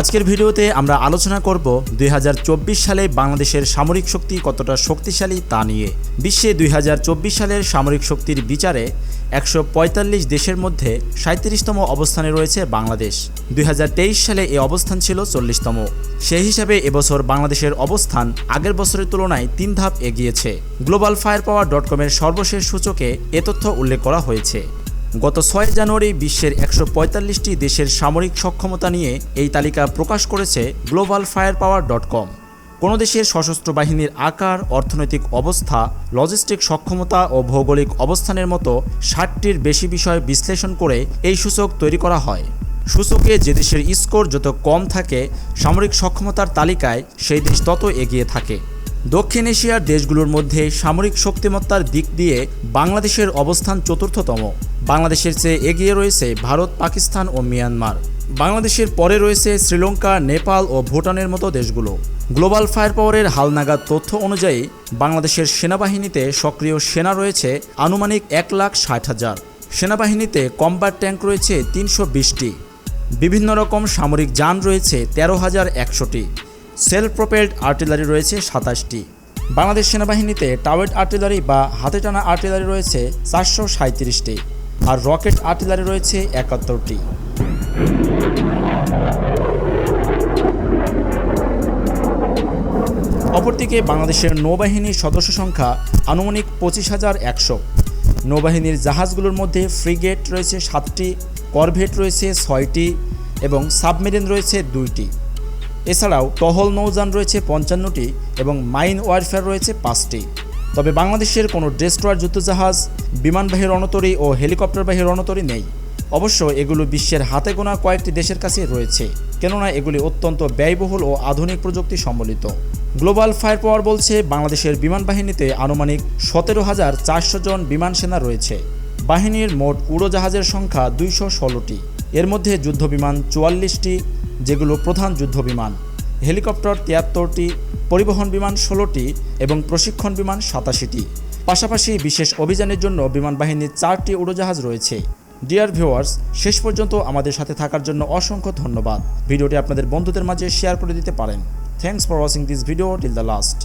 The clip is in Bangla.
আজকের ভিডিওতে আমরা আলোচনা করব দুই হাজার চব্বিশ সালে বাংলাদেশের সামরিক শক্তি কতটা শক্তিশালী তা নিয়ে। বিশ্বে দুই হাজার চব্বিশ সালের সামরিক শক্তির বিচারে একশো পঁয়তাল্লিশ দেশের মধ্যে সাঁত্রিশতম অবস্থানে রয়েছে বাংলাদেশ। দুই হাজার তেইশ সালে এ অবস্থান ছিল চল্লিশতম। সেই হিসাবে এবছর বাংলাদেশের অবস্থান আগের বছরের তুলনায় তিন ধাপ এগিয়েছে। গ্লোবাল ফায়ার পাওয়ার ডট কমের সর্বশেষ সূচকে এ তথ্য উল্লেখ করা হয়েছে। গত ছয় জানুয়ারি বিশ্বের একশো পঁয়তাল্লিশটি দেশের সামরিক সক্ষমতা নিয়ে এই তালিকা প্রকাশ করেছে global fire power dot com. কোনো দেশের সশস্ত্র বাহিনীর আকার, অর্থনৈতিক অবস্থা, লজিস্টিক সক্ষমতা ও ভৌগোলিক অবস্থানের মতো ষাটটির বেশি বিষয় বিশ্লেষণ করে এই সূচক তৈরি করা হয়। সূচকে যে দেশের স্কোর যত কম থাকে, সামরিক সক্ষমতার তালিকায় সেই দেশ তত এগিয়ে থাকে। দক্ষিণ এশিয়ার দেশগুলোর মধ্যে সামরিক শক্তিমত্তার দিক দিয়ে বাংলাদেশের অবস্থান চতুর্থতম। বাংলাদেশের চেয়ে এগিয়ে রয়েছে ভারত, পাকিস্তান ও মিয়ানমার। বাংলাদেশের পরে রয়েছে শ্রীলঙ্কা, নেপাল ও ভুটানের মতো দেশগুলো। গ্লোবাল ফায়ার পাওয়ারের হালনাগাদ তথ্য অনুযায়ী বাংলাদেশের সেনাবাহিনীতে সক্রিয় সেনা রয়েছে আনুমানিক এক লাখ ষাট হাজার। সেনাবাহিনীতে কম্বার ট্যাঙ্ক রয়েছে তিনশো বিশটি। বিভিন্ন রকম সামরিক যান রয়েছে তেরো হাজার একশোটি। সেলফ প্রোপেলড আর্টিলারি রয়েছে সাতাশটি। বাংলাদেশ সেনাবাহিনীতে টাওয়েট আর্টিলারি বা হাতে টানা আর্টিলারি রয়েছে চারশো সাঁত্রিশটি আর রকেট আর্টিলারি রয়েছে একাত্তরটি। অপরদিকে বাংলাদেশের নৌবাহিনীর সদস্য সংখ্যা আনুমানিক পঁচিশ হাজার একশো। নৌবাহিনীর জাহাজগুলোর মধ্যে ফ্রিগেট রয়েছে সাতটি, করভেট রয়েছে ছয়টি এবং সাবমেরিন রয়েছে দুইটি। এছাড়াও টহল নৌযান রয়েছে পঞ্চান্নটি এবং মাইন ওয়ারফেয়ার রয়েছে পাঁচটি। তবে বাংলাদেশের কোনো ডেস্ট্রয়ার যুদ্ধজাহাজ, বিমানবাহী রণতরী ও হেলিকপ্টারবাহী রণতরী নেই। অবশ্য এগুলো বিশ্বের হাতে গোনা কয়েকটি দেশের কাছে রয়েছে, কেননা এগুলি অত্যন্ত ব্যয়বহুল ও আধুনিক প্রযুক্তি সম্বলিত। গ্লোবাল ফায়ার পাওয়ার বলছে, বাংলাদেশের বিমান বাহিনীতে আনুমানিক সতেরো হাজার চারশো জন বিমান সেনা রয়েছে। বাহিনীর মোট উড়োজাহাজের সংখ্যা দুইশো ষোলোটি। এর মধ্যে যুদ্ধবিমান চুয়াল্লিশটি, যেগুলো প্রধান যুদ্ধবিমান। হেলিকপ্টার তিয়াত্তরটি, পরিবহন বিমান ষোলোটি এবং প্রশিক্ষণ বিমান সাতাশিটি। পাশাপাশি বিশেষ অভিযানের জন্য বিমান বাহিনীর চারটি উড়োজাহাজ রয়েছে। ডিয়ার ভিউয়ার্স শেষ পর্যন্ত আমাদের সাথে থাকার জন্য অসংখ্য ধন্যবাদ। ভিডিওটি আপনাদের বন্ধুদের মাঝে শেয়ার করে দিতে পারেন। Thanks for watching this video till the last